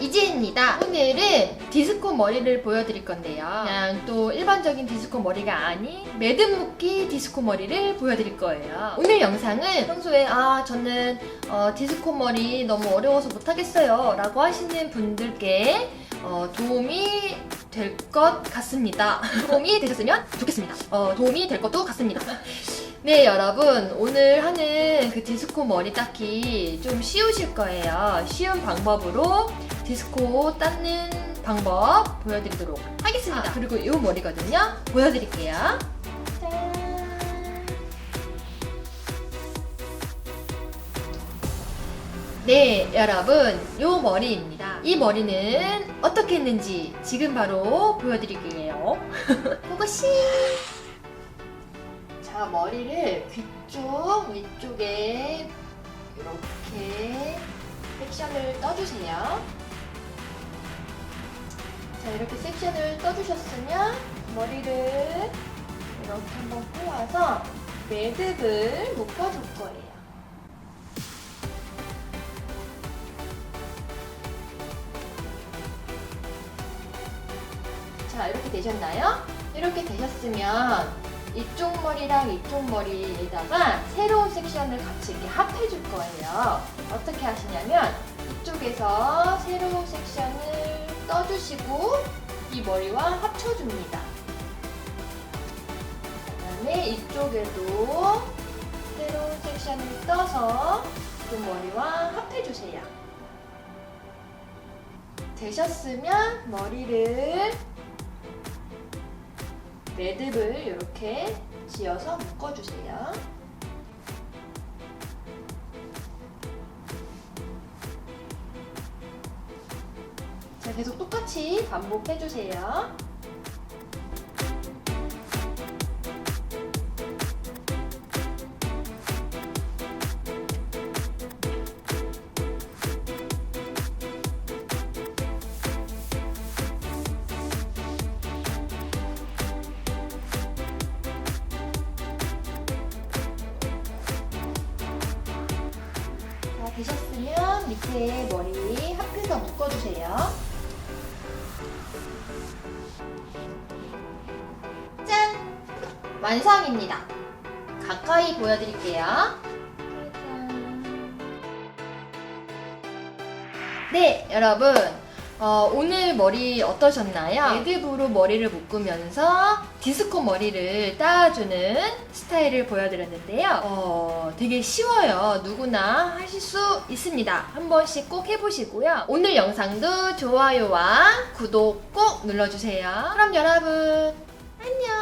이지혜입니다. 오늘은 디스코 머리를 보여드릴 건데요. 그냥 또 일반적인 디스코 머리가 아닌 매듭 묶기 디스코 머리를 보여드릴 거예요. 오늘 영상은 평소에 아 저는 어, 디스코 머리 너무 어려워서 못하겠어요 라고 하시는 분들께 어, 도움이 될 것 같습니다. 도움이 되셨으면 좋겠습니다. 어, 도움이 될 것도 같습니다. 네, 여러분. 오늘 하는 그 디스코 머리 닦기 좀 쉬우실 거예요. 쉬운 방법으로 디스코 닦는 방법 보여드리도록 하겠습니다. 그리고 이 머리거든요. 보여드릴게요. 짠. 네, 여러분. 이 머리입니다. 이 머리는 어떻게 했는지 지금 바로 보여드릴게요. 고고씨! 자, 머리를 뒤쪽, 위쪽에 이렇게 섹션을 떠주세요. 자, 이렇게 섹션을 떠주셨으면 머리를 이렇게 한번 꼬아서 매듭을 묶어줄 거예요. 자, 이렇게 되셨나요? 이렇게 되셨으면 이쪽 머리랑 이쪽 머리에다가 새로운 섹션을 같이 이렇게 합해 줄 거예요. 어떻게 하시냐면 이쪽에서 새로운 섹션을 떠주시고 이 머리와 합쳐줍니다. 그 다음에 이쪽에도 새로운 섹션을 떠서 이쪽 머리와 합해 주세요. 되셨으면 머리를 매듭을 이렇게 지어서 묶어주세요. 계속 똑같이 반복해주세요. 자, 되셨으면 밑에 머리 합해서 묶어주세요. 완성입니다. 가까이 보여드릴게요. 네, 여러분. 어, 오늘 머리 어떠셨나요? 매듭으로 머리를 묶으면서 디스코 머리를 따주는 스타일을 보여드렸는데요. 어, 되게 쉬워요. 누구나 하실 수 있습니다. 한 번씩 꼭 해보시고요. 오늘 영상도 좋아요와 구독 꼭 눌러주세요. 그럼 여러분, 안녕!